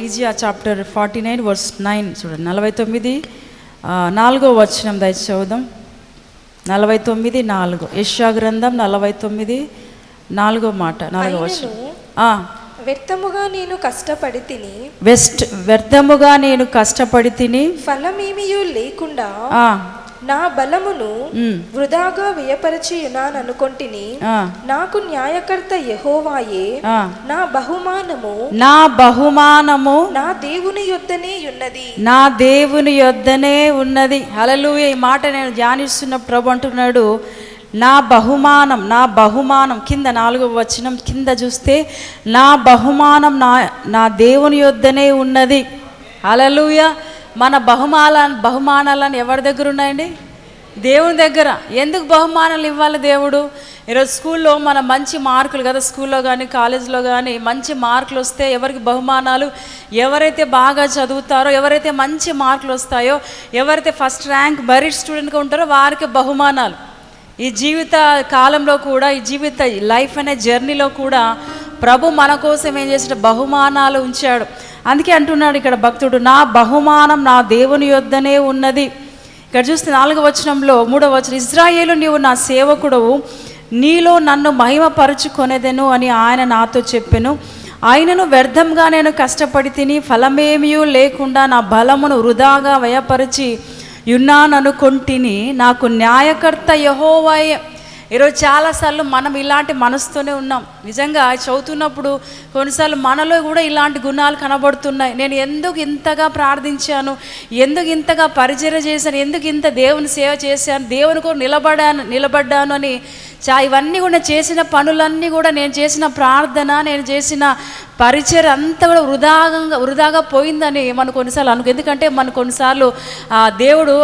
Isaiah chapter forty nine verse nine. చూడండి నలభై తొమ్మిది నాలుగో వచనం దయచేసి చదువుదాం. నలభై తొమ్మిది నాలుగు. యశా గ్రంథం నలభై తొమ్మిది నాలుగో మాట నాలుగో వచనం. వ్యర్థముగా నేను కష్టపడి తిని వెస్ట్ వ్యర్థముగా నేను కష్టపడి తిని ఫలమేమియూ లేకుండా నా బలమును వృధాగా వ్యయపరచి ఉన్నాననుకొంటిని ఆ, నాకు న్యాయకర్త యెహోవాయే. నా బహుమానము నా బహుమానము నా దేవుని యొద్దనే ఉన్నది. నా దేవుని యొద్దనే ఉన్నది. హల్లెలూయా. ఈ మాట నేను ధ్యానిస్తున్న ప్రభు అంటున్నాడు నా బహుమానం నా బహుమానం కింద నాలుగో వచనం కింద చూస్తే నా బహుమానం నా నా దేవుని యొద్దనే ఉన్నది. హల్లెలూయా. మన బహుమాన బహుమానాలను ఎవరి దగ్గర ఉన్నాయండి? దేవుని దగ్గర. ఎందుకు బహుమానాలు ఇవ్వాలి దేవుడు? ఈరోజు స్కూల్లో మన మంచి మార్కులు కదా స్కూల్లో కానీ కాలేజీలో కానీ మంచి మార్కులు వస్తే ఎవరికి బహుమానాలు ఎవరైతే బాగా చదువుతారో ఎవరైతే మంచి మార్కులు వస్తాయో ఎవరైతే ఫస్ట్ ర్యాంక్ మెరిట్ స్టూడెంట్గా ఉంటారో వారికి బహుమానాలు. ఈ జీవిత కాలంలో కూడా ఈ జీవిత లైఫ్ అనే జర్నీలో కూడా ప్రభు మన కోసం ఏం చేసిన బహుమానాలు ఉంచాడు. అందుకే అంటున్నాడు ఇక్కడ భక్తుడు నా బహుమానం నా దేవుని యొద్దనే ఉన్నది. ఇక్కడ చూస్తే నాలుగవ వచనంలో మూడవ వచనం ఇజ్రాయేలు నీవు నా సేవకుడవు నీలో నన్ను మహిమపరుచుకొనేదెను అని ఆయన నాతో చెప్పెను. ఆయనను వ్యర్థంగా నేను కష్టపడి తిని ఫలమేమియూ లేకుండా నా బలమును వృధాగా వ్యయపరిచి యున్నాననుకొంటిని నాకు న్యాయకర్త యహోవాయే ఈరోజు చాలాసార్లు మనం ఇలాంటి మనసుతోనే ఉన్నాం. నిజంగా చదువుతున్నప్పుడు కొన్నిసార్లు మనలో కూడా ఇలాంటి గుణాలు కనబడుతున్నాయి. నేను ఎందుకు ఇంతగా ప్రార్థించాను? ఎందుకు ఇంతగా పరిచయం చేశాను? ఎందుకు ఇంత దేవుని సేవ చేశాను? దేవుని కూడా నిలబడాను నిలబడ్డాను అని చా ఇవన్నీ కూడా చేసిన పనులన్నీ కూడా నేను చేసిన ప్రార్థన నేను చేసిన పరిచయం అంతా కూడా వృధాగా వృధాగా పోయిందని మనం కొన్నిసార్లు అనుకో ఎందుకంటే మనం కొన్నిసార్లు ఆ దేవుడు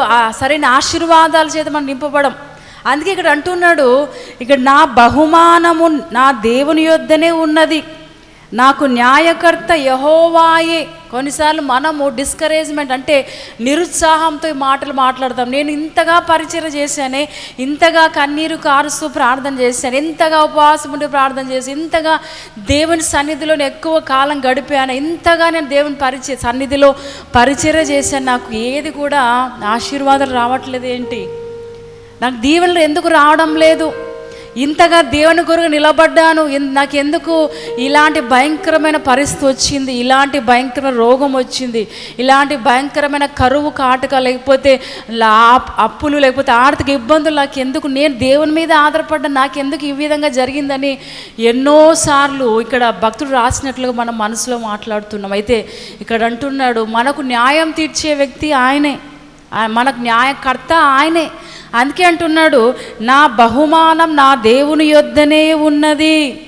సరైన ఆశీర్వాదాల చేత మనం నింపబడం. అందుకే ఇక్కడ అంటున్నాడు ఇక్కడ నా బహుమానము నా దేవుని యొద్దనే ఉన్నది. నాకు న్యాయకర్త యహోవాయే. కొన్నిసార్లు మనము డిస్కరేజ్మెంట్ అంటే నిరుత్సాహంతో ఈ మాటలు మాట్లాడతాం. నేను ఇంతగా పరిచయం చేశానే ఇంతగా కన్నీరు కారుస్తూ ప్రార్థన చేశాను ఇంతగా ఉపవాసం ఉండి ప్రార్థన చేసి ఇంతగా దేవుని సన్నిధిలో ఎక్కువ కాలం గడిపాను ఇంతగా నేను దేవుని పరిచయ సన్నిధిలో పరిచయం చేశాను. నాకు ఏది కూడా ఆశీర్వాదాలు రావట్లేదు ఏంటి? నాకు దీవెనలు ఎందుకు రావడం లేదు? ఇంతగా దేవుని కొరకు నిలబడ్డాను. నాకు ఎందుకు ఇలాంటి భయంకరమైన పరిస్థితి వచ్చింది? ఇలాంటి భయంకరమైన రోగం వచ్చింది. ఇలాంటి భయంకరమైన కరువు కాటక లేకపోతే అప్పులు లేకపోతే ఆర్థిక ఇబ్బందులు నాకు ఎందుకు నేను దేవుని మీద ఆధారపడ్డా నాకు ఎందుకు ఈ విధంగా జరిగిందని ఎన్నోసార్లు ఇక్కడ భక్తుడు రాసినట్లుగా మనం మనసులో మాట్లాడుతున్నాం. అయితే ఇక్కడ అంటున్నాడు మనకు న్యాయం తీర్చే వ్యక్తి ఆయనే. మనకు న్యాయకర్త ఆయనే. అందుకే అంటున్నాడు నా బహుమానం నా దేవుని యొద్దనే ఉన్నది.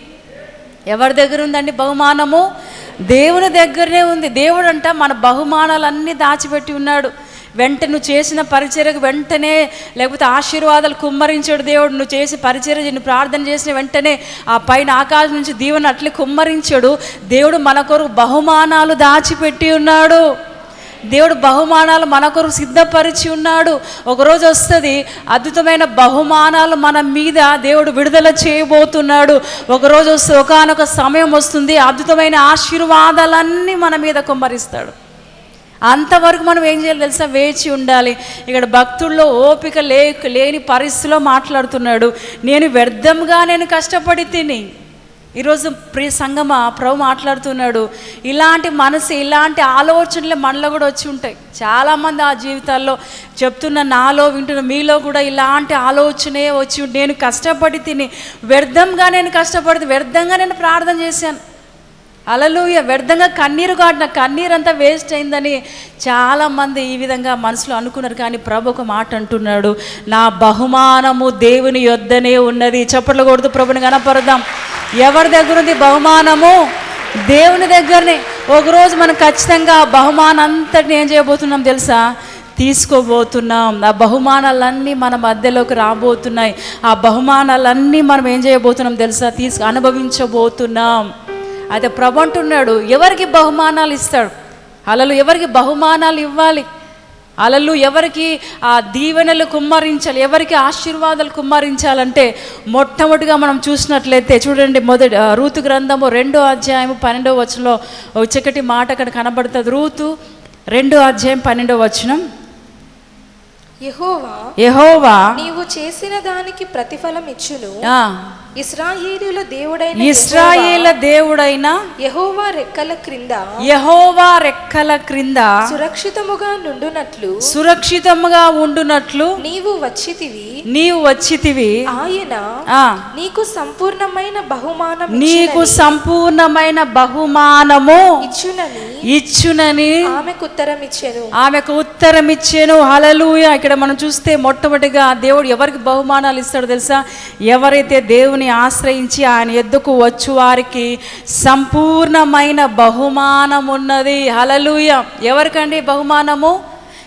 ఎవరి దగ్గర ఉందండి బహుమానము? దేవుని దగ్గరనే ఉంది. దేవుడు అంట మన బహుమానాలన్నీ దాచిపెట్టి ఉన్నాడు. వెంట నువ్వు చేసిన పరిచర్యకు వెంటనే లేకపోతే ఆశీర్వాదాలు కుమ్మరించాడు దేవుడు. నువ్వు చేసి పరిచర్య నువ్వు ప్రార్థన చేసిన వెంటనే ఆ పైన ఆకాశం నుంచి దీవెన అట్లే కుమ్మరించాడు. దేవుడు మన కొరకు బహుమానాలు దాచిపెట్టి ఉన్నాడు. దేవుడు బహుమానాలు మన కొరకు సిద్ధపరిచి ఉన్నాడు. ఒకరోజు వస్తుంది అద్భుతమైన బహుమానాలు మన మీద దేవుడు విడుదల చేయబోతున్నాడు. ఒకరోజు వస్తే ఒకనొక సమయం వస్తుంది అద్భుతమైన ఆశీర్వాదాలన్నీ మన మీద కుమ్మరిస్తాడు. అంతవరకు మనం ఏం చేయాలి తెలుసా? వేచి ఉండాలి. ఇక్కడ భక్తుల్లో ఓపిక లే లేని పరిస్థితిలో మాట్లాడుతున్నాడు. నేను వ్యర్థంగా నేను కష్టపడి తిని ఈరోజు ప్రియ సంగమ ప్రభు మాట్లాడుతున్నాడు. ఇలాంటి మనసు ఇలాంటి ఆలోచనలు మనలో కూడా వచ్చి ఉంటాయి. చాలామంది ఆ జీవితాల్లో చెప్తున్న నాలో వింటున్న మీలో కూడా ఇలాంటి ఆలోచనే వచ్చి నేను కష్టపడి తిని వ్యర్థంగా నేను కష్టపడి వ్యర్థంగా నేను ప్రార్థన చేశాను. అలలుయ వ్యర్థంగా కన్నీరు కాడిన కన్నీరు అంతా వేస్ట్ అయిందని చాలామంది ఈ విధంగా మనసులో అనుకున్నారు. కానీ ప్రభు ఒక మాట అంటున్నాడు. నా బహుమానము దేవుని యొద్దనే ఉన్నది. చప్పట్లు కొడుతూ ప్రభుని కనపడదాం ఎవరి దగ్గర ఉంది బహుమానము? దేవుని దగ్గరనే. ఒకరోజు మనం ఖచ్చితంగా ఆ బహుమానం అంతటిని ఏం చేయబోతున్నాం తెలుసా? తీసుకోబోతున్నాం. ఆ బహుమానాలన్నీ మన మధ్యలోకి రాబోతున్నాయి. ఆ బహుమానాలన్నీ మనం ఏం చేయబోతున్నాం తెలుసా? తీసుకు అనుభవించబోతున్నాం. అయితే ప్రభు అంటున్నాడు ఎవరికి బహుమానాలు ఇస్తాడు? అలలు ఎవరికి బహుమానాలు ఇవ్వాలి? అలలు ఎవరికి ఆ దీవెనలు కుమ్మరించాలి ఎవరికి ఆశీర్వాదాలు కుమ్మరించాలంటే మొట్టమొదటిగా మనం చూసినట్లయితే చూడండి మొదటి రూతు గ్రంథము రెండో అధ్యాయము పన్నెండో వచనంలో చక్కటి మాట అక్కడ కనబడుతుంది. రూతు రెండో అధ్యాయం పన్నెండో వచనం. యెహోవా యెహోవా నీవు చేసిన దానికి ప్రతిఫలం ఇచ్చును. ఇస్రాయేలుల దేవుడైన ఇస్రాయేల దేవుడైన యెహోవా రెక్కల క్రింద యెహోవా రెక్కల క్రింద సురక్షితముగా నుండునట్లు సురక్షితముగా ఉండునట్లు నీవు వచ్చితివి. నీవు వచ్చితివి. ఆయన నీకు సంపూర్ణమైన బహుమానం నీకు సంపూర్ణమైన బహుమానము ఇచ్చునని ఇచ్చునని ఆమెకు ఉత్తరం ఇచ్చెను ఆమెకు ఉత్తరం ఇచ్చాను హలలుయ ఇక్కడ మనం చూస్తే మొట్టమొదటిగా దేవుడు ఎవరికి బహుమానాలు ఇస్తాడో తెలుసా? ఎవరైతే దేవుని ఆశ్రయించి ఆయన ఎద్దుకు వచ్చు వారికి సంపూర్ణమైన బహుమానం ఉన్నది హలలుయ ఎవరికండి బహుమానము?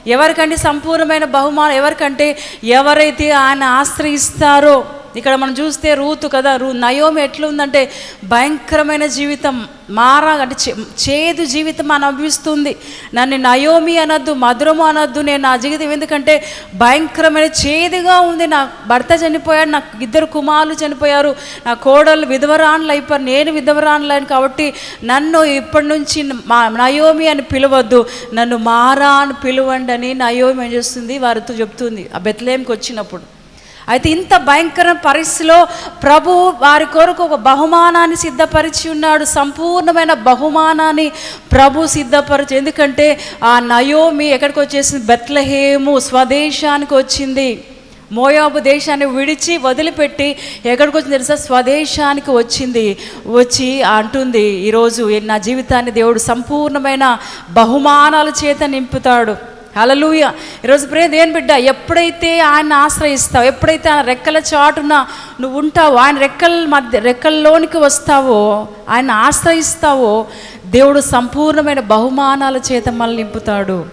ఎవరికండి సంపూర్ణమైన బహుమానం? ఎవరికంటే ఎవరైతే ఆయన ఆశ్రయిస్తారో ఇక్కడ మనం చూస్తే రూతు కదా రూ నయోమి ఎట్లుందంటే భయంకరమైన జీవితం మారా అంటే చే- చేదు జీవితం అని అనిపిస్తుంది. నన్ను నయోమి అనొద్దు మధురము అనొద్దు నేను నా జీవితం ఎందుకంటే భయంకరమైన చేదుగా ఉంది. నా భర్త చనిపోయాడు నాకు ఇద్దరు కుమారులు చనిపోయారు నా కోడళ్ళు విధవరాన్లు అయిపోయారు నేను విధవరాన్లను కాబట్టి నన్ను ఇప్పటి నుంచి మా నయోమి అని పిలవద్దు. నన్ను మారా అని పిలవండి అని నయోమి ఏం చేస్తుంది? వారితో చెప్తుంది. ఆ బెత్లేంకి వచ్చినప్పుడు. అయితే ఇంత భయంకర పరిస్థితిలో ప్రభు వారి కొరకు ఒక బహుమానాన్ని సిద్ధపరిచి ఉన్నాడు. సంపూర్ణమైన బహుమానాన్ని ప్రభు సిద్ధపరిచి ఎందుకంటే ఆ నయోమి ఎక్కడికి వచ్చేసింది? బెత్లహేము స్వదేశానికి వచ్చింది. మోయాబు దేశాన్ని విడిచి వదిలిపెట్టి ఎక్కడికి వచ్చింది తెలుసా? స్వదేశానికి వచ్చింది. వచ్చి అంటుంది ఈరోజు నా జీవితాన్ని దేవుడు సంపూర్ణమైన బహుమానాల చేత నింపుతాడు. హలలుయ ఈరోజు ప్రే దేని బిడ్డ? ఎప్పుడైతే ఆయన ఆశ్రయిస్తావు ఎప్పుడైతే ఆయన రెక్కల చాటున నువ్వు ఉంటావో ఆయన రెక్కల మధ్య రెక్కల్లోనికి వస్తావో ఆయన ఆశ్రయిస్తావో దేవుడు సంపూర్ణమైన బహుమానాల చేత మళ్ళీ నింపుతాడు.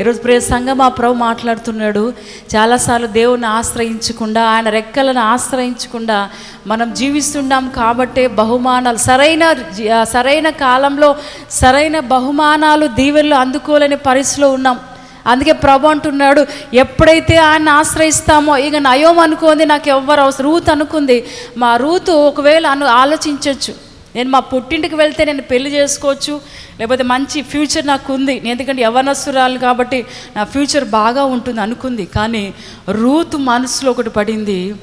ఈరోజు ప్రే సంఘం ఆ ప్రభు మాట్లాడుతున్నాడు. చాలాసార్లు దేవుని ఆశ్రయించకుండా ఆయన రెక్కలను ఆశ్రయించకుండా మనం జీవిస్తున్నాం కాబట్టే బహుమానాలు సరైన జీ- సరైన కాలంలో సరైన బహుమానాలు దీవెళ్ళు అందుకోలేని పరిస్థితిలో ఉన్నాం. అందుకే ప్రభు అంటున్నాడు ఎప్పుడైతే ఆయన ఆశ్రయిస్తామో ఇక నయం అనుకుంది నాకు ఎవ్వరు అవసరం. రూత్ అనుకుంది మా రూతు ఒకవేళ అను ఆలోచించవచ్చు నేను మా పుట్టింటికి వెళ్తే నేను పెళ్ళి చేసుకోవచ్చు. లేకపోతే మంచి ఫ్యూచర్ నాకు ఉంది నేను ఎందుకంటే యవనస్తురాలు కాబట్టి నా ఫ్యూచర్ బాగా ఉంటుంది అనుకుంది. కానీ రూతు మనసులో ఒకటి పడింది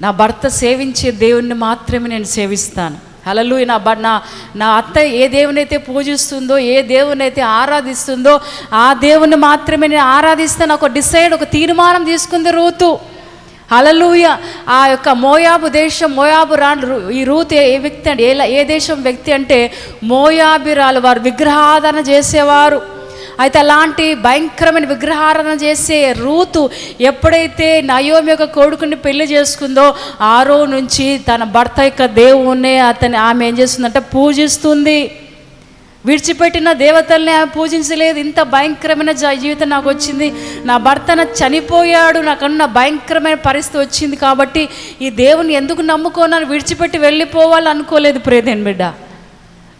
నా భర్త సేవించే దేవుణ్ణి మాత్రమే నేను సేవిస్తాను. హలలు నా బ నా నా అత్త ఏ దేవునైతే పూజిస్తుందో ఏ దేవునైతే ఆరాధిస్తుందో ఆ దేవుని మాత్రమే నేను ఆరాధిస్తాను. ఒక డిసైడ్ ఒక తీర్మానం తీసుకుంది రూతు. హలలుయ ఆ యొక్క మోయాబు దేశం మోయాబు రాను ఈ రూత్ ఏ వ్యక్తి అంటే ఏ ఏ దేశం వ్యక్తి అంటే మోయాబిరాలు వారు విగ్రహాధన చేసేవారు. అయితే అలాంటి భయంకరమైన విగ్రహారాధన చేసే రూతు ఎప్పుడైతే నయోమి యొక్క కొడుకుని పెళ్ళి చేసుకుందో ఆ రోజు నుంచి తన భర్త యొక్క దేవుణ్ణి అతని ఆమె ఏం చేస్తుందంటే పూజిస్తుంది. విడిచిపెట్టిన దేవతల్ని ఆమె పూజించలేదు. ఇంత భయంకరమైన జ- జీవితం నాకు వచ్చింది. నా భర్త చనిపోయాడు. నాకన్నా భయంకరమైన పరిస్థితి వచ్చింది కాబట్టి ఈ దేవుని ఎందుకు నమ్ముకోనని విడిచిపెట్టి వెళ్ళిపోవాలనుకోలేదు ప్రేదేన్ బిడ్డ.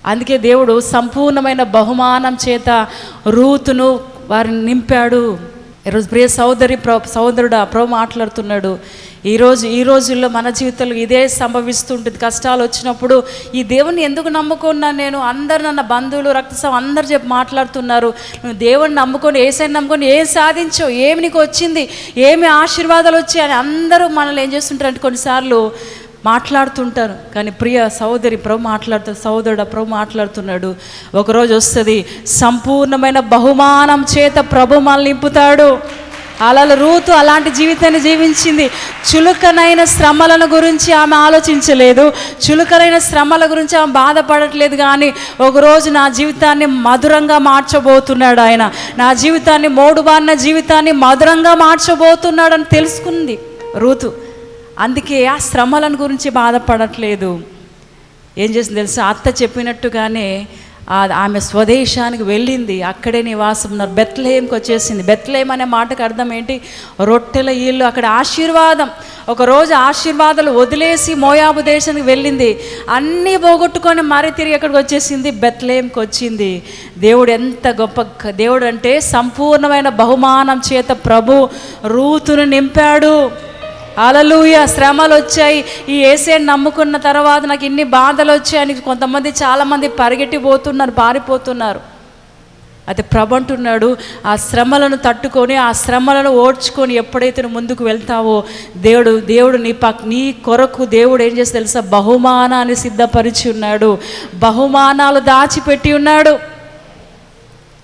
అందుకే దేవుడు సంపూర్ణమైన బహుమానం చేత రూతును వారిని నింపాడు. ఈరోజు ప్రియ సోదరి ప్ర సోదరుడు ప్రభు మాట్లాడుతున్నాడు. ఈరోజు ఈ రోజుల్లో మన జీవితంలో ఇదే సంభవిస్తుంటుంది కష్టాలు వచ్చినప్పుడు ఈ దేవుని ఎందుకు నమ్ముకున్నాను నేను? అందరు నన్న బంధువులు రక్తసం అందరు చెప్పి మాట్లాడుతున్నారు. నువ్వు దేవుని నమ్ముకొని ఏసైని నమ్ముకొని ఏం సాధించావు? ఏమి నీకు వచ్చింది? ఏమి ఆశీర్వాదాలు వచ్చాయి? అని అందరూ మనల్ని ఏం చేస్తుంటారంటే కొన్నిసార్లు మాట్లాడుతుంటారు కానీ ప్రియ సహోదరి ప్రభు మాట్లాడుతూ సహోదరుడు ప్రభు మాట్లాడుతున్నాడు. ఒకరోజు వస్తుంది సంపూర్ణమైన బహుమానం చేత ప్రభు మనల్ని నింపుతాడు. అలా రూతు అలాంటి జీవితాన్ని జీవించింది. చులకనైన శ్రమలను గురించి ఆమె ఆలోచించలేదు. చులకనైన శ్రమల గురించి ఆమె బాధపడట్లేదు కానీ ఒకరోజు నా జీవితాన్ని మధురంగా మార్చబోతున్నాడు ఆయన. నా జీవితాన్ని మోడుబారిన జీవితాన్ని మధురంగా మార్చబోతున్నాడని తెలుసుకుంది రూతు. అందుకే ఆ శ్రమలను గురించి బాధపడట్లేదు. ఏం చేసింది తెలుసా? అత్త చెప్పినట్టుగానే ఆమె స్వదేశానికి వెళ్ళింది. అక్కడే నివాసం ఉన్నారు. బెత్లహేమ్కి వచ్చేసింది. బెత్లహేమ్ అనే మాటకు అర్థం ఏంటి? రొట్టెల ఇల్లు అక్కడ ఆశీర్వాదం. ఒకరోజు ఆశీర్వాదాలు వదిలేసి మోయాబు దేశానికి వెళ్ళింది. అన్నీ పోగొట్టుకొని మరీ తిరిగి అక్కడికి వచ్చేసింది? బెత్లహేమ్కి వచ్చింది. దేవుడు ఎంత గొప్ప దేవుడు అంటే సంపూర్ణమైన బహుమానం చేత ప్రభు రూతును నింపాడు. అలలుయ శ్రమలు వచ్చాయి ఈ ఏసేని నమ్ముకున్న తర్వాత నాకు ఇన్ని బాధలు వచ్చాయని కొంతమంది చాలామంది పరిగెట్టిపోతున్నారు పారిపోతున్నారు. అయితే ప్రభు అంటున్నాడు ఆ శ్రమలను తట్టుకొని ఆ శ్రమలను ఓడ్చుకొని ఎప్పుడైతే నువ్వు ముందుకు వెళ్తావో దేవుడు దేవుడు నీ పక్ నీ కొరకు దేవుడు ఏం చేసి తెలుసా? బహుమానాన్ని సిద్ధపరిచి ఉన్నాడు. బహుమానాలు దాచిపెట్టి ఉన్నాడు.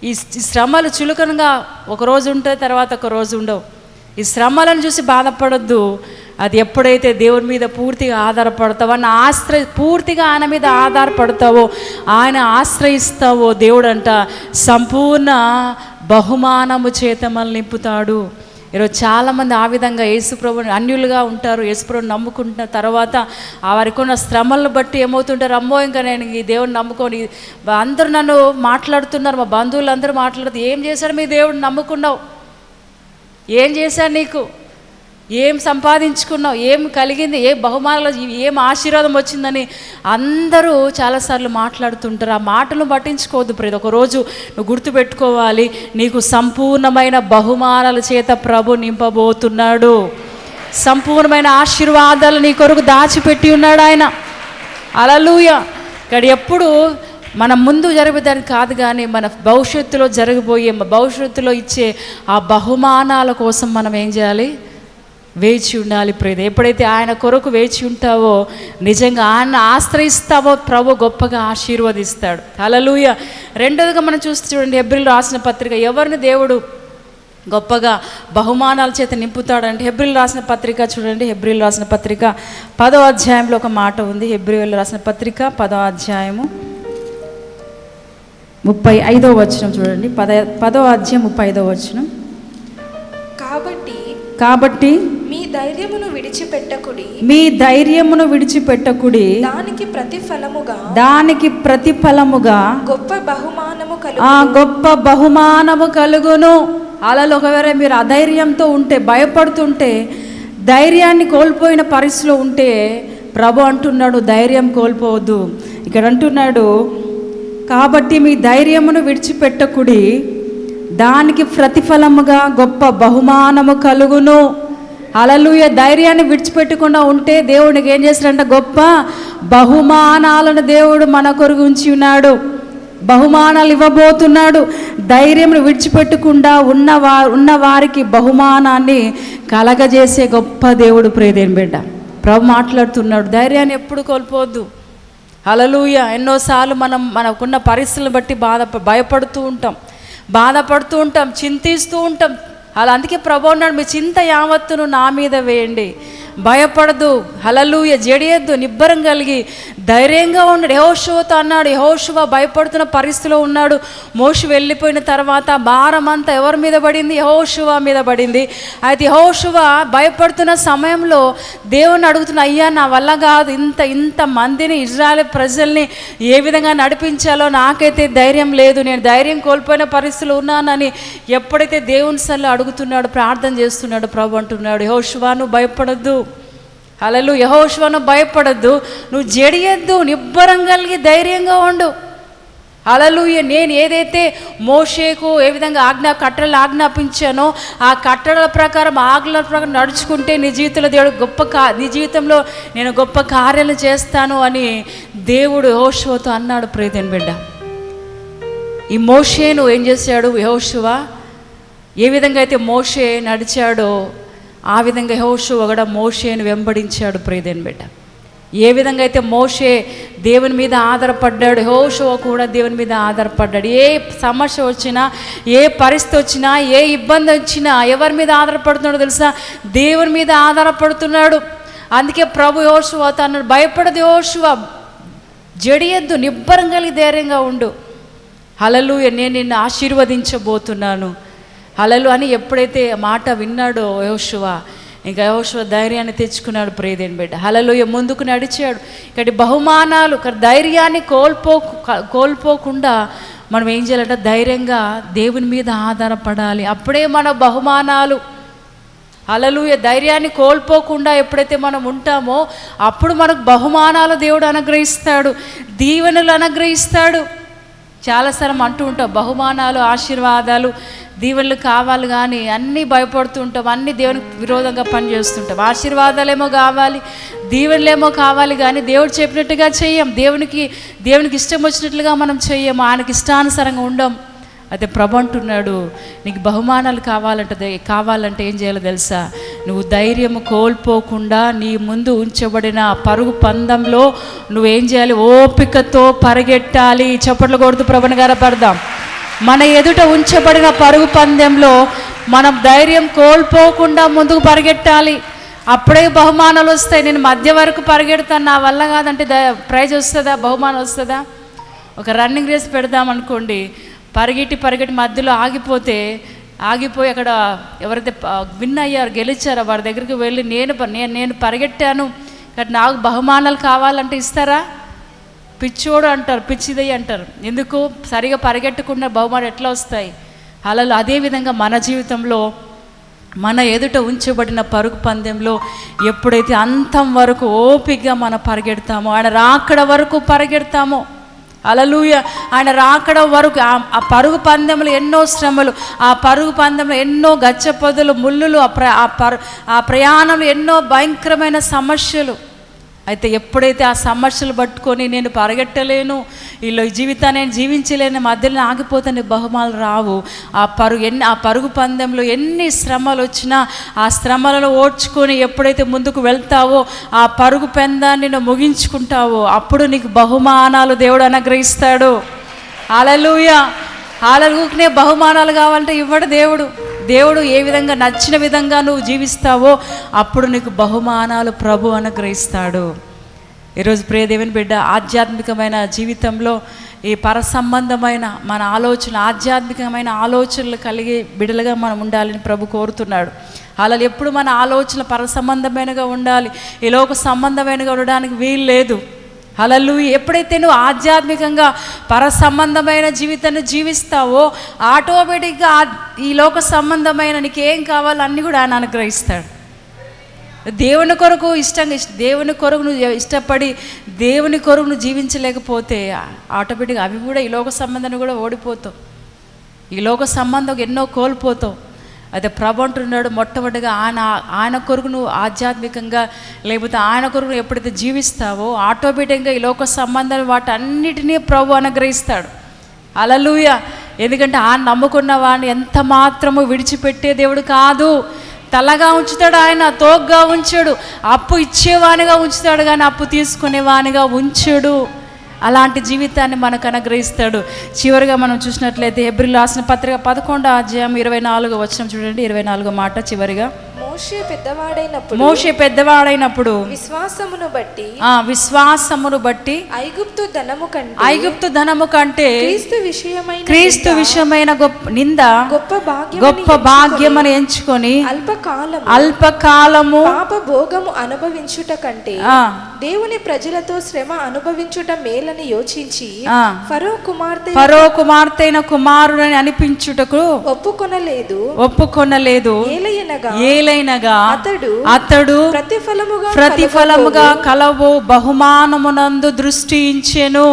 ఈ ఈ శ్రమలు చులకనగా ఒక రోజు ఉంటాయి తర్వాత ఒక రోజు ఉండవు. ఈ శ్రమలను చూసి బాధపడొద్దు. అది ఎప్పుడైతే దేవుని మీద పూర్తిగా ఆధారపడతావో ఆయన ఆశ్రయ పూర్తిగా ఆయన మీద ఆధారపడతావో ఆయన ఆశ్రయిస్తావో దేవుడు అంట సంపూర్ణ బహుమానము చేత మనల్ని నింపుతాడు. ఈరోజు చాలామంది ఆ విధంగా యేసుప్రభుని అన్యులుగా ఉంటారు యేసుప్రభుని నమ్ముకుంటున్న తర్వాత ఆ వారికి ఉన్న శ్రమలను బట్టి ఏమవుతుంటారు? అమ్మో ఇంకా నేను ఈ దేవుడిని నమ్ముకొని అందరూ నన్ను మాట్లాడుతున్నారు మా బంధువులు అందరూ మాట్లాడుతూ ఏం చేశాడు మీ దేవుడిని నమ్ముకున్నావు? ఏం చేశాను నీకు? ఏం సంపాదించుకున్నావు? ఏం కలిగింది? ఏ బహుమానాలు ఏం ఆశీర్వాదం వచ్చిందని అందరూ చాలాసార్లు మాట్లాడుతుంటారు. ఆ మాటలు పట్టించుకోవద్దు ప్రతి ఒకరోజు నువ్వు గుర్తుపెట్టుకోవాలి నీకు సంపూర్ణమైన బహుమానాల చేత ప్రభు నింపబోతున్నాడు. సంపూర్ణమైన ఆశీర్వాదాలు నీ కొరకు దాచిపెట్టి ఉన్నాడు ఆయన. అలలుయ ఇక్కడ ఎప్పుడు మన ముందు జరగదానికి కాదు కానీ మన భవిష్యత్తులో జరగబోయే భవిష్యత్తులో ఇచ్చే ఆ బహుమానాల కోసం మనం ఏం చేయాలి? వేచి ఉండాలి ప్రేద ఎప్పుడైతే ఆయన కొరకు వేచి ఉంటావో నిజంగా ఆయన ఆశ్రయిస్తావో ప్రభు గొప్పగా ఆశీర్వదిస్తాడు. అలలుయ రెండోదిగా మనం చూస్తే చూడండి ఎబ్రిల్ రాసిన పత్రిక. ఎవరిని దేవుడు గొప్పగా బహుమానాల చేత నింపుతాడంటే హెబ్రిల్ రాసిన పత్రిక చూడండి హెబ్రిల్ రాసిన పత్రిక పదో అధ్యాయంలో ఒక మాట ఉంది. హెబ్రిల్ రాసిన పత్రిక పదో అధ్యాయము. ముప్పై ఐదో వచనం చూడండి. పద పదో అధ్యాయం ముప్పై ఐదో వచనం. కాబట్టి కాబట్టి మీ ధైర్యమును విడిచిపెట్టకుడి. మీ ధైర్యమును విడిచిపెట్టకుడి. దానికి ప్రతిఫలముగా దానికి ప్రతిఫలముగా గొప్ప బహుమానము ఆ గొప్ప బహుమానము కలుగును. అలలో ఒకవేళ మీరు అధైర్యంతో ఉంటే భయపడుతుంటే ధైర్యాన్ని కోల్పోయిన పరిస్థితిలో ఉంటే ప్రభు అంటున్నాడు ధైర్యం కోల్పోవద్దు. ఇక్కడ అంటున్నాడు కాబట్టి మీ ధైర్యమును విడిచిపెట్టకుడి. దానికి ప్రతిఫలముగా గొప్ప బహుమానము కలుగును. అలలుయ ధైర్యాన్ని విడిచిపెట్టకుండా ఉంటే దేవుడికి ఏం చేస్తాడంట గొప్ప బహుమానాలను దేవుడు మన కొరకు ఉంచి ఉన్నాడు. బహుమానాలు ఇవ్వబోతున్నాడు. ధైర్యం విడిచిపెట్టకుండా ఉన్న వా ఉన్న వారికి బహుమానాన్ని కలగజేసే గొప్ప దేవుడు ప్రేదేని బిడ్డ. ప్రభు మాట్లాడుతున్నాడు. ధైర్యాన్ని ఎప్పుడు కోల్పోవద్దు. అలలుయ ఎన్నోసార్లు మనం మనకున్న పరిస్థితులను బట్టి బాధ భయపడుతూ ఉంటాం. బాధపడుతూ ఉంటాం చింతిస్తూ ఉంటాం. అలా అందుకే ప్రభు అన్నాడు మీ చింత యావత్తును నా మీద వేయండి. భయపడదు. హలలుయ జడియద్దు. నిబ్బరం కలిగి ధైర్యంగా ఉన్నాడు యహోశువతో అన్నాడు. యహోశువ భయపడుతున్న పరిస్థితిలో ఉన్నాడు. మోషు వెళ్ళిపోయిన తర్వాత భారం అంతా ఎవరి మీద పడింది? యహోశువ మీద పడింది. అయితే యహోశువ భయపడుతున్న సమయంలో దేవుని అడుగుతున్న అయ్యా నా వల్ల కాదు. ఇంత ఇంత మందిని ఇజ్రాయల్ ప్రజల్ని ఏ విధంగా నడిపించాలో నాకైతే ధైర్యం లేదు. నేను ధైర్యం కోల్పోయిన పరిస్థితులు ఉన్నానని ఎప్పుడైతే దేవుని సల్లు అడుగుతున్నాడు ప్రార్థన చేస్తున్నాడు ప్రభు అంటున్నాడు యహోశువ నువ్వు భయపడద్దు. అలలు యహోష్వను భయపడద్దు. నువ్వు జడియద్దు. నిబ్బరం కలిగి ధైర్యంగా ఉండు. అలలు నేను ఏదైతే మోషేకు ఏ విధంగా ఆజ్ఞా కట్టడలు ఆజ్ఞాపించానో ఆ కట్టడల ప్రకారం ఆజ్ఞల ప్రకారం నడుచుకుంటే నీ జీవితంలో దేవుడు గొప్ప కా నీ జీవితంలో నేను గొప్ప కార్యాలు చేస్తాను అని దేవుడు యహోశివతో అన్నాడు. ప్రేతన్ బిడ్డ ఈ మోషేను ఏం చేశాడు? యహోశివ ఏ విధంగా అయితే మోషే నడిచాడో ఆ విధంగా యహోషు కూడా మోషేను వెంబడించాడు ప్రేదేన్ బిడ్డ. ఏ విధంగా అయితే మోషే దేవుని మీద ఆధారపడ్డాడు యెహోషువ కూడా దేవుని మీద ఆధారపడ్డాడు. ఏ సమస్య వచ్చినా ఏ పరిస్థితి వచ్చినా ఏ ఇబ్బంది వచ్చినా ఎవరి మీద ఆధారపడుతున్నాడో తెలుసా? దేవుని మీద ఆధారపడుతున్నాడు. అందుకే ప్రభు యోషువ అన్నాడు భయపడదు యోషువ జడియద్దు నిబ్బరం కలిగి ధైర్యంగా ఉండు. హలలు నేను నిన్ను ఆశీర్వదించబోతున్నాను. హలలు అని ఎప్పుడైతే మాట విన్నాడో యోశువ ఇంకా యోశువ ధైర్యాన్ని తెచ్చుకున్నాడు ప్రేదేని బిడ్డ. హలలోయ ముందుకు నడిచాడు. ఇక్కడ బహుమానాలు ధైర్యాన్ని కోల్పో కోల్పోకుండా మనం ఏం చేయాలంటే ధైర్యంగా దేవుని మీద ఆధారపడాలి. అప్పుడే మన బహుమానాలు అలలుయ ధైర్యాన్ని కోల్పోకుండా ఎప్పుడైతే మనం ఉంటామో అప్పుడు మనకు బహుమానాలు దేవుడు అనుగ్రహిస్తాడు దీవెనలు అనుగ్రహిస్తాడు. చాలాసార్లు అంటూ ఉంటాం బహుమానాలు ఆశీర్వాదాలు దీవెనలు కావాలి కానీ అన్నీ భయపడుతూ ఉంటాం అన్నీ దేవునికి విరోధంగా పనిచేస్తుంటాం. ఆశీర్వాదాలేమో కావాలి దీవెనలేమో కావాలి కానీ దేవుడు చెప్పినట్టుగా చెయ్యం దేవునికి దేవునికి ఇష్టం వచ్చినట్లుగా మనం చెయ్యం ఆయనకి ఇష్టానుసారంగా ఉండం. అయితే ప్రభు అంటున్నాడు నీకు బహుమానాలు కావాలంటే కావాలంటే ఏం చేయాలో తెలుసా? నువ్వు ధైర్యం కోల్పోకుండా నీ ముందు ఉంచబడిన పరుగు పందంలో నువ్వేం చేయాలి? ఓపికతో పరిగెట్టాలి. చప్పట్లు కొడుతూ ప్రభుని గారు పడదాం. మన ఎదుట ఉంచబడిన పరుగు పందెంలో మనం ధైర్యం కోల్పోకుండా ముందుకు పరిగెట్టాలి. అప్పుడే బహుమానాలు వస్తాయి. నేను మధ్య వరకు పరిగెడతాను. నా వల్ల కాదంటే ద- ప్రైజ్ వస్తుందా? బహుమానం వస్తుందా? ఒక రన్నింగ్ రేస్ పెడదాం అనుకోండి. పరిగెట్టి పరిగెట్టి మధ్యలో ఆగిపోతే ఆగిపోయి అక్కడ ఎవరైతే విన్ అయ్యారు గెలిచారో వారి దగ్గరికి వెళ్ళి నేను ప- నేను నేను పరిగెట్టాను. కాబట్టి నాకు బహుమానాలు కావాలంటే ఇస్తారా? పిచ్చోడు అంటారు పిచ్చిదై అంటారు. ఎందుకు? సరిగా పరిగెట్టకుండా బహుమానం ఎట్లా వస్తాయి? అలా అదేవిధంగా మన జీవితంలో మన ఎదుట ఉంచబడిన పరుగు పందెంలో ఎప్పుడైతే అంతం వరకు ఓపికగా మనం పరిగెడతామో ఆయన రాకడ వరకు పరిగెడతామో అలలుయ ఆయన రాకడ వరకు ఆ- ఆ పరుగు పందెంలో ఎన్నో శ్రమలు ఆ పరుగు పందెంలో ఎన్నో గచ్చపొదలు ముళ్ళులు ఆ ప్ర ఆ పరు ఆ ప్రయాణంలో ఎన్నో భయంకరమైన సమస్యలు. అయితే ఎప్పుడైతే ఆ సమస్యలు పట్టుకొని నేను పరిగెట్టలేను వీళ్ళు ఈ జీవితాన్ని నేను జీవించలేని మధ్యలో ఆగిపోతే బహుమాలు రావు. ఆ పరుగు ఎన్ని ఆ పరుగు పందెంలో ఎన్ని శ్రమలు వచ్చినా ఆ శ్రమలను ఓడ్చుకొని ఎప్పుడైతే ముందుకు వెళ్తావో ఆ పరుగు పందాన్ని నువ్వు ముగించుకుంటావో అప్పుడు నీకు బహుమానాలు దేవుడు అనుగ్రహిస్తాడు. అలలుయ అలలుకునే బహుమానాలు కావాలంటే ఇవ్వడు దేవుడు. దేవుడు ఏ విధంగా నచ్చిన విధంగా నువ్వు జీవిస్తావో అప్పుడు నీకు బహుమానాలు ప్రభు అనుగ్రహిస్తాడు. ఈరోజు ప్రియదేవిని బిడ్డ ఆధ్యాత్మికమైన జీవితంలో ఈ పర సంబంధమైన మన ఆలోచన ఆధ్యాత్మికమైన ఆలోచనలు కలిగి బిడలుగా మనం ఉండాలని ప్రభు కోరుతున్నాడు. అలా ఎప్పుడు మన ఆలోచన పర సంబంధమైనగా ఉండాలి ఈ లోక సంబంధమైనగా ఉండడానికి వీలు లేదు. అలలు ఎప్పుడైతే నువ్వు ఆధ్యాత్మికంగా పర సంబంధమైన జీవితాన్ని జీవిస్తావో ఆటోమేటిక్గా ఈ లోక సంబంధమైన నీకేం కావాలో అన్నీ కూడా ఆయన అనుగ్రహిస్తాడు. దేవుని కొరకు ఇష్టంగా ఇష్ట దేవుని కొరకు నువ్వు ఇష్టపడి దేవుని కొరకు నువ్వు జీవించలేకపోతే ఆటోమేటిక్గా అవి కూడా ఈ లోక సంబంధాన్ని కూడా ఓడిపోతావు. ఈ లోక సంబంధం ఎన్నో కోల్పోతావు. అయితే ప్రభు అంటున్నాడు మొట్టమొదటిగా ఆయన ఆయన కొరకు నువ్వు ఆధ్యాత్మికంగా లేకపోతే ఆయన కొరకు నువ్వు ఎప్పుడైతే జీవిస్తావో ఆటోమేటిక్గా ఈ లోక సంబంధాలు వాటన్నిటినీ ప్రభు అనుగ్రహిస్తాడు. అలలుయ ఎందుకంటే ఆయన నమ్ముకున్న వాడిని ఎంత మాత్రము విడిచిపెట్టే దేవుడు కాదు. తలగా ఉంచుతాడు ఆయన తోగ్గా ఉంచాడు. అప్పు ఇచ్చేవానిగా ఉంచుతాడు కానీ అప్పు తీసుకునేవానిగా ఉంచడు. అలాంటి జీవితాన్ని మనకు అనుగ్రహిస్తాడు. చివరిగా మనం చూసినట్లయితే ఎబ్రిల్ రాసిన పత్రిక పదకొండో అధ్యాయం ఇరవై నాలుగు వచ్చిన చూడండి. ఇరవై నాలుగో మాట చివరిగా. మోషే పెద్దవాడైనప్పుడు మోషే పెద్దవాడైనప్పుడు విశ్వాసమును బట్టి ఆ విశ్వాసమును బట్టి ఐగుప్తు ధనము కంటే ఐగుప్తు ధనము కంటే క్రీస్తు విషయమైన క్రీస్తు విషయమైన గొప్ప నింద గొప్ప భాగ్యం గొప్ప భాగ్యమని ఎంచుకొని అల్పకాలము అల్పకాలము పాప భోగము అనుభవించుట కంటే ఆ, దేవుని ప్రజలతో శ్రమ అనుభవించుట మేలని యోచించి. ఫరో కుమార్తె ఫరో కుమార్తెన కుమారుడని అనిపించుటకు ఒప్పుకొనలేదు ఒప్పుకొనలేదు ఏలయనగా ఏలైనగా అతడు అతడు ప్రతిఫలముగా ప్రతిఫలముగా కలవు బహుమానమునందు దృష్టి ఇచ్చెను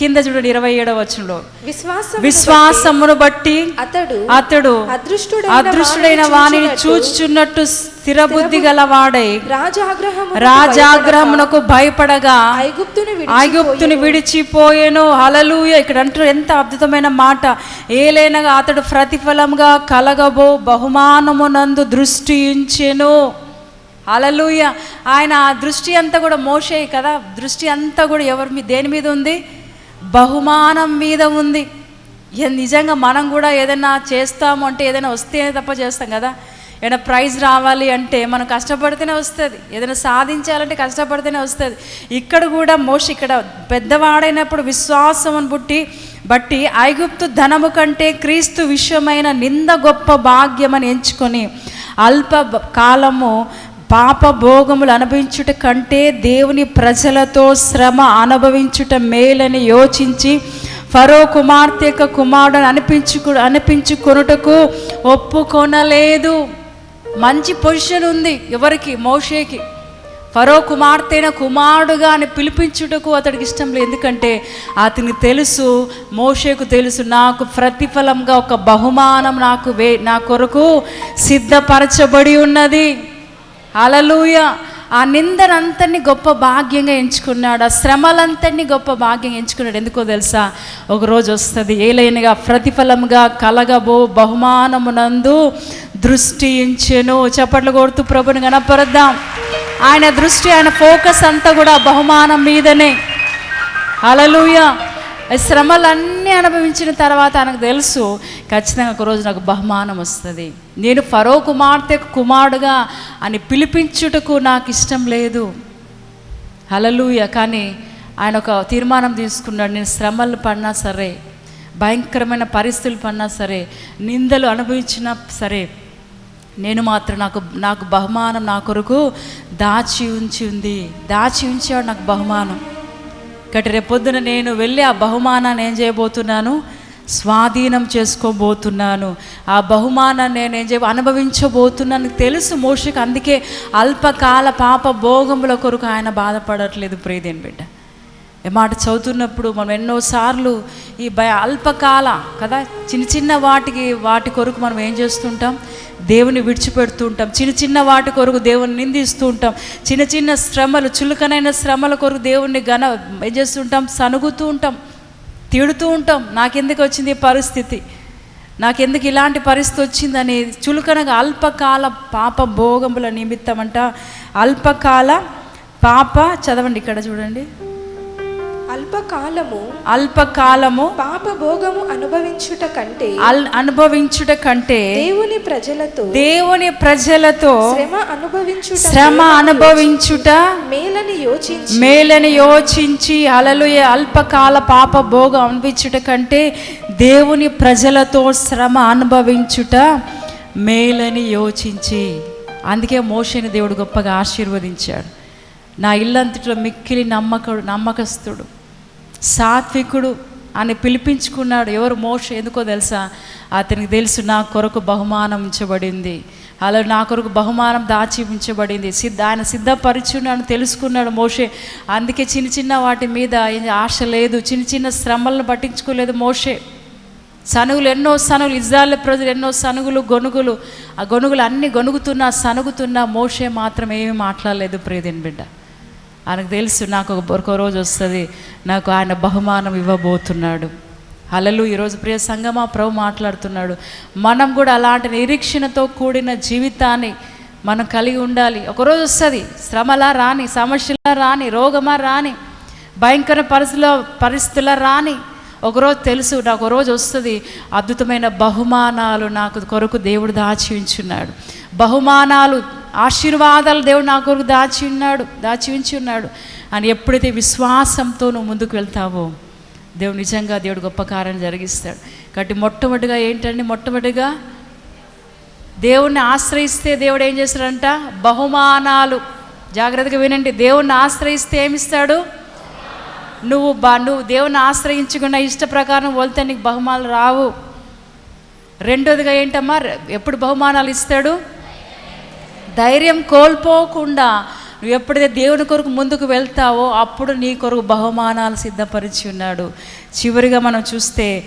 కింద చూడండి ఇరవై ఏడవ వచనంలో. విశ్వాసం విశ్వాసమును బట్టి అతడు అతడు అదృష్టుడైన అదృష్టుడైన వాణిని చూచుచున్నట్టు స్థిరబుద్ధి గలవాడై రాజాగ్రహము రాజాగ్రహమునకు భయపడగా ఐగుప్తుని విడిచిపోయేను. హలలుయ ఇక్కడ అంటారు ఎంత అద్భుతమైన మాట. ఏలైనగా అతడు ప్రతిఫలంగా కలగబో బహుమానమునందు దృష్టి ఉంచెను హలలుయ ఆయన ఆ దృష్టి అంతా కూడా మోసే కదా. దృష్టి అంతా కూడా ఎవరి మీద దేని మీద ఉంది? బహుమానం మీద ఉంది. నిజంగా మనం కూడా ఏదైనా చేస్తాము అంటే ఏదైనా వస్తేనే తప్ప చేస్తాం కదా. ఏదైనా ప్రైజ్ రావాలి అంటే మనం కష్టపడితేనే వస్తుంది. ఏదైనా సాధించాలంటే కష్టపడితేనే వస్తుంది. ఇక్కడ కూడా మోష ఇక్కడ పెద్దవాడైనప్పుడు విశ్వాసం బుట్టి బట్టి ఐగుప్తు ధనము కంటే క్రీస్తు విషయమైన నింద గొప్ప భాగ్యమని ఎంచుకొని అల్ప కాలము పాప భోగములు అనుభవించుట కంటే దేవుని ప్రజలతో శ్రమ అనుభవించుట మేలని యోచించి ఫరో కుమార్తె యొక్క కుమారుడు అనిపించుకు అనిపించుకొనుటకు ఒప్పుకొనలేదు. మంచి పొజిషన్ ఉంది ఎవరికి? మోషేకి. ఫరో కుమార్తెన కుమారుడుగా అని పిలిపించుటకు అతడికి ఇష్టం లేదు. ఎందుకంటే అతనికి తెలుసు మోషేకు తెలుసు నాకు ప్రతిఫలంగా ఒక బహుమానం నాకు వే నా కొరకు సిద్ధపరచబడి ఉన్నది. అలలుయ ఆ నిందనంతని గొప్ప భాగ్యంగా ఎంచుకున్నాడు. ఆ శ్రమలంతని గొప్ప భాగ్యంగా ఎంచుకున్నాడు. ఎందుకో తెలుసా? ఒకరోజు వస్తుంది. ఏలైనగా ప్రతిఫలంగా కలగబో బహుమానమునందు దృష్టి ఇంచెను. చప్పట్లు కొడుతూ ప్రభుని కనపరుద్దాం ఆయన దృష్టి ఆయన ఫోకస్ అంతా కూడా బహుమానం మీదనే. అలలుయ శ్రమలన్నీ అనుభవించిన తర్వాత ఆయనకు తెలుసు ఖచ్చితంగా ఒక రోజు నాకు బహుమానం వస్తుంది. నేను ఫరో కుమార్తె కుమారుడుగా అని పిలిపించుటకు నాకు ఇష్టం లేదు. హలలుయ కానీ ఆయన ఒక తీర్మానం తీసుకున్నాడు నేను శ్రమలు పడినా సరే భయంకరమైన పరిస్థితులు పడినా సరే నిందలు అనుభవించినా సరే నేను మాత్రం నాకు నాకు బహుమానం నా కొరకు దాచి ఉంచి ఉంది. దాచి ఉంచాడు నాకు బహుమానం. కాబట్టి రేపొద్దున నేను వెళ్ళి ఆ బహుమానాన్ని ఏం చేయబోతున్నాను? స్వాధీనం చేసుకోబోతున్నాను. ఆ బహుమానాన్ని నేను ఏం చేయ అనుభవించబోతున్నాను. తెలుసు మోషకు అందుకే అల్పకాల పాప భోగముల కొరకు ఆయన బాధపడట్లేదు ప్రియదేని బిడ్డ. మాట చదువుతున్నప్పుడు మనం ఎన్నోసార్లు ఈ భయ అల్పకాల కదా? చిన్న చిన్న వాటికి వాటి కొరకు మనం ఏం చేస్తుంటాం? దేవుని విడిచిపెడుతూ ఉంటాం. చిన్న చిన్న వాటి కొరకు దేవుని నిందిస్తూ ఉంటాం. చిన్న చిన్న శ్రమలు చులకనైన శ్రమల కొరకు దేవుణ్ణి ఘన ఏం చేస్తుంటాం? సనుగుతూ ఉంటాం. తిడుతూ ఉంటాం. నాకెందుకు వచ్చింది ఈ పరిస్థితి? నాకెందుకు ఇలాంటి పరిస్థితి వచ్చిందని చులకనగా అల్పకాల పాప భోగముల నిమిత్తం అంట అల్పకాల పాప చదవండి ఇక్కడ చూడండి. అల్పకాలము అల్పకాలము పాప భోగము అనుభవించుట కంటే అనుభవించుట కంటే దేవుని ప్రజలతో దేవుని ప్రజలతో శ్రమ అనుభవించుట శ్రమ అనుభవించుట మేలని యోచించి మేలని యోచించి అలలుయ అల్పకాల పాప భోగం అనిపించుట కంటే దేవుని ప్రజలతో శ్రమ అనుభవించుట మేలని యోచించి. అందుకే మోషని దేవుడు గొప్పగా ఆశీర్వదించాడు. నా ఇల్లంతట్లో మిక్కిలి నమ్మకుడు నమ్మకస్తుడు. సాత్వికుడు అని పిలిపించుకున్నాడు. ఎవరు మోష? ఎందుకో తెలుసా? అతనికి తెలుసు నా కొరకు బహుమానం ఉంచబడింది. అలా నా కొరకు బహుమానం దాచి ఉంచబడింది. సిద్ధ ఆయన సిద్ధపరిచున్నాను తెలుసుకున్నాడు మోషే. అందుకే చిన్న చిన్న వాటి మీద ఆశ లేదు. చిన్న చిన్న శ్రమలను పట్టించుకోలేదు మోషే. సనుగులు ఎన్నో సనుగులు ఇజ్రాయల్ ప్రజలు ఎన్నో సనుగులు గొనుగులు. ఆ గొనుగులు అన్ని గొనుగుతున్నా సనుగుతున్నా మోషే మాత్రం ఏమీ మాట్లాడలేదు ప్రియదేని బిడ్డ. ఆయనకు తెలుసు నాకు ఒక రోజు వస్తుంది. నాకు ఆయన బహుమానం ఇవ్వబోతున్నాడు. అలలు ఈరోజు ప్రియ సంగమా ప్రభు మాట్లాడుతున్నాడు. మనం కూడా అలాంటి నిరీక్షణతో కూడిన జీవితాన్ని మనం కలిగి ఉండాలి. ఒకరోజు వస్తుంది. శ్రమలా రాని సమస్యలా రాని రోగమా రాని భయంకర పరిస్థితుల పరిస్థితుల రాని ఒకరోజు తెలుసు. నాకు రోజు వస్తుంది. అద్భుతమైన బహుమానాలు నాకు కొరకు దేవుడు దాచి ఉంచున్నాడు. బహుమానాలు ఆశీర్వాదాలు దేవుడు నా కొరకు దాచి ఉన్నాడు దాచి ఉంచి ఉన్నాడు. అని ఎప్పుడైతే విశ్వాసంతో నువ్వు ముందుకు వెళ్తావో దేవుడు నిజంగా దేవుడు గొప్ప కార్యం జరిగిస్తాడు. కాబట్టి మొట్టమొదటిగా ఏంటండి? మొట్టమొదటిగా దేవుణ్ణి ఆశ్రయిస్తే దేవుడు ఏం చేస్తాడంట? బహుమానాలు. జాగ్రత్తగా వినండి. దేవుణ్ణి ఆశ్రయిస్తే ఏమిస్తాడు? నువ్వు బా నువ్వు దేవుని ఆశ్రయించుకున్న ఇష్ట ప్రకారం వెళ్తే నీకు బహుమానాలు రావు. రెండోదిగా ఏంటమ్మా? ఎప్పుడు బహుమానాలు ఇస్తాడు? ధైర్యం కోల్పోకుండా నువ్వు ఎప్పుడైతే దేవుని కొరకు ముందుకు వెళ్తావో అప్పుడు నీ కొరకు బహుమానాలు సిద్ధపరిచి ఉన్నాడు. చివరిగా మనం చూస్తే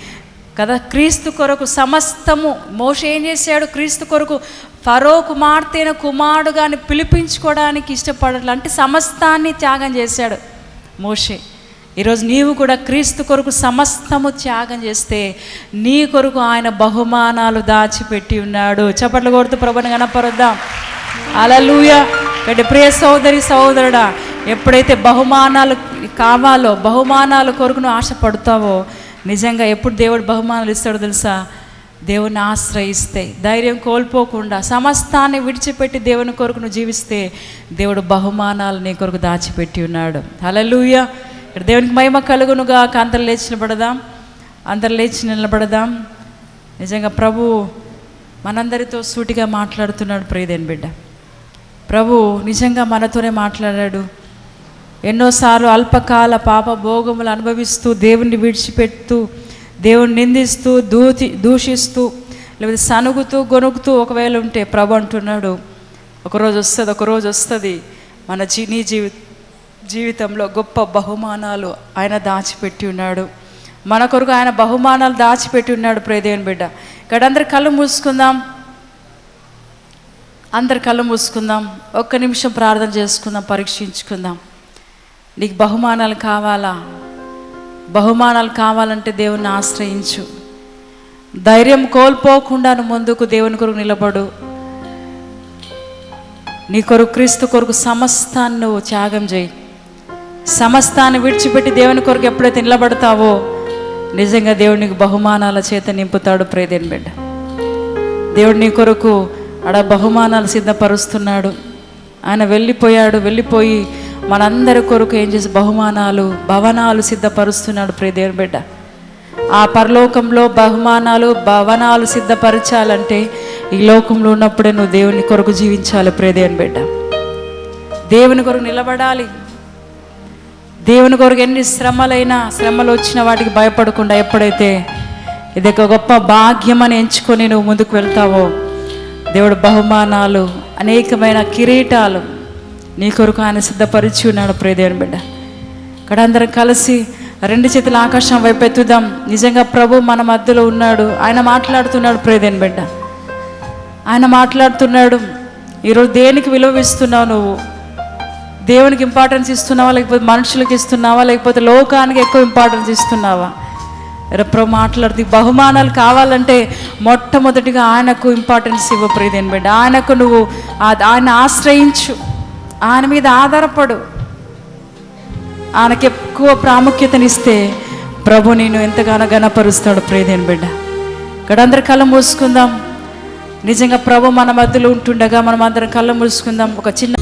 కదా క్రీస్తు కొరకు సమస్తము మోష ఏం చేశాడు? క్రీస్తు కొరకు ఫరో కుమార్తెన కుమారుడుగాని పిలిపించుకోవడానికి ఇష్టపడట్లు అంటే సమస్తాన్ని త్యాగం చేశాడు మోషే. ఈరోజు నీవు కూడా క్రీస్తు కొరకు సమస్తము త్యాగం చేస్తే నీ కొరకు ఆయన బహుమానాలు దాచిపెట్టి ఉన్నాడు. చప్పట్లు కొడుతూ ప్రభుని కనపరుద్దాం అలలుయ కాబట్టి ప్రియ సోదరి సోదరుడా ఎప్పుడైతే బహుమానాలు కావాలో బహుమానాల కొరకును ఆశపడతావో నిజంగా ఎప్పుడు దేవుడు బహుమానాలు ఇస్తాడో తెలుసా? దేవుని ఆశ్రయిస్తే ధైర్యం కోల్పోకుండా సమస్తాన్ని విడిచిపెట్టి దేవుని కొరకు నువ్వు జీవిస్తే దేవుడు బహుమానాలు నీ కొరకు దాచిపెట్టి ఉన్నాడు. హల్లెలూయా. ఇక్కడ దేవునికి మహిమ కలుగునుగా అందరు లేచి నిలబడదాం. అందరు లేచి నిలబడదాం. నిజంగా ప్రభు మనందరితో సూటిగా మాట్లాడుతున్నాడు ప్రియదేని బిడ్డ. ప్రభు నిజంగా మనతోనే మాట్లాడాడు. ఎన్నోసార్లు అల్పకాల పాప భోగములు అనుభవిస్తూ దేవుణ్ణి విడిచిపెడుతూ దేవుణ్ణి నిందిస్తూ దూతి దూషిస్తూ లేకపోతే సనుగుతూ గొనుగుతూ ఒకవేళ ఉంటే ప్రభు అంటున్నాడు ఒకరోజు వస్తుంది ఒకరోజు వస్తుంది. మన జీ నీ జీవి జీవితంలో గొప్ప బహుమానాలు ఆయన దాచిపెట్టి ఉన్నాడు. మన కొరకు ఆయన బహుమానాలు దాచిపెట్టి ఉన్నాడు ప్రియదేవుని బిడ్డ. ఇక్కడ అందరు కళ్ళు మూసుకుందాం. అందరు కళ్ళు మూసుకుందాం. ఒక్క నిమిషం ప్రార్థన చేసుకుందాం పరీక్షించుకుందాం. నీకు బహుమానాలు కావాలా? బహుమానాలు కావాలంటే దేవుణ్ణి ఆశ్రయించు. ధైర్యం కోల్పోకుండా ముందుకు దేవుని కొరకు నిలబడు. నీ కొరకు క్రీస్తు కొరకు సమస్తాన్ని నువ్వు త్యాగం చేయి. సమస్తాన్ని విడిచిపెట్టి దేవుని కొరకు ఎప్పుడైతే నిలబడతావో నిజంగా దేవుడికి బహుమానాల చేత నింపుతాడు ప్రేదేని బిడ్డ. దేవుడు నీ కొరకు ఆడ బహుమానాలు సిద్ధపరుస్తున్నాడు. ఆయన వెళ్ళిపోయాడు వెళ్ళిపోయి మనందరి కొరకు ఏం చేసి బహుమానాలు భవనాలు సిద్ధపరుస్తున్నాడు. ప్రియదేవి బిడ్డ ఆ పరలోకంలో బహుమానాలు భవనాలు సిద్ధపరచాలంటే ఈ లోకంలో ఉన్నప్పుడే నువ్వు దేవుని కొరకు జీవించాలి. ప్రియదేవుని బిడ్డ దేవుని కొరకు నిలబడాలి. దేవుని కొరకు ఎన్ని శ్రమలైనా శ్రమలు వచ్చిన వాటికి భయపడకుండా ఎప్పుడైతే ఇది ఒక గొప్ప భాగ్యం అని ఎంచుకొని నువ్వు ముందుకు వెళ్తావో దేవుడు బహుమానాలు అనేకమైన కిరీటాలు నీ కొరకు ఆయన సిద్ధపరిచి ఉన్నాడు ప్రియదేవుని బిడ్డ. ఇక్కడ అందరం కలిసి రెండు చేతుల ఆకాశం వైపు ఎత్తుదాం. నిజంగా ప్రభు మన మధ్యలో ఉన్నాడు. ఆయన మాట్లాడుతున్నాడు ప్రియదేవుని బిడ్డ. ఆయన మాట్లాడుతున్నాడు. ఈరోజు దేనికి విలువ ఇస్తున్నావు నువ్వు? దేవునికి ఇంపార్టెన్స్ ఇస్తున్నావా లేకపోతే మనుషులకు ఇస్తున్నావా లేకపోతే లోకానికి ఎక్కువ ఇంపార్టెన్స్ ఇస్తున్నావా? రెప్రో మాట్లాడుతూ బహుమానాలు కావాలంటే మొట్టమొదటిగా ఆయనకు ఇంపార్టెన్స్ ఇవ్వ ప్రియదేని బిడ్డ. ఆయనకు నువ్వు ఆయన ఆశ్రయించు. ఆయన మీద ఆధారపడు. ఆయనకి ఎక్కువ ప్రాముఖ్యతనిస్తే ప్రభు నేను ఎంతగానో గణపరుస్తాడు ప్రియదేని బిడ్డ. ఇక్కడ అందరు కళ్ళు మూసుకుందాం. నిజంగా ప్రభు మన మధ్యలో ఉంటుండగా మనం అందరం కళ్ళు మూసుకుందాం. ఒక చిన్న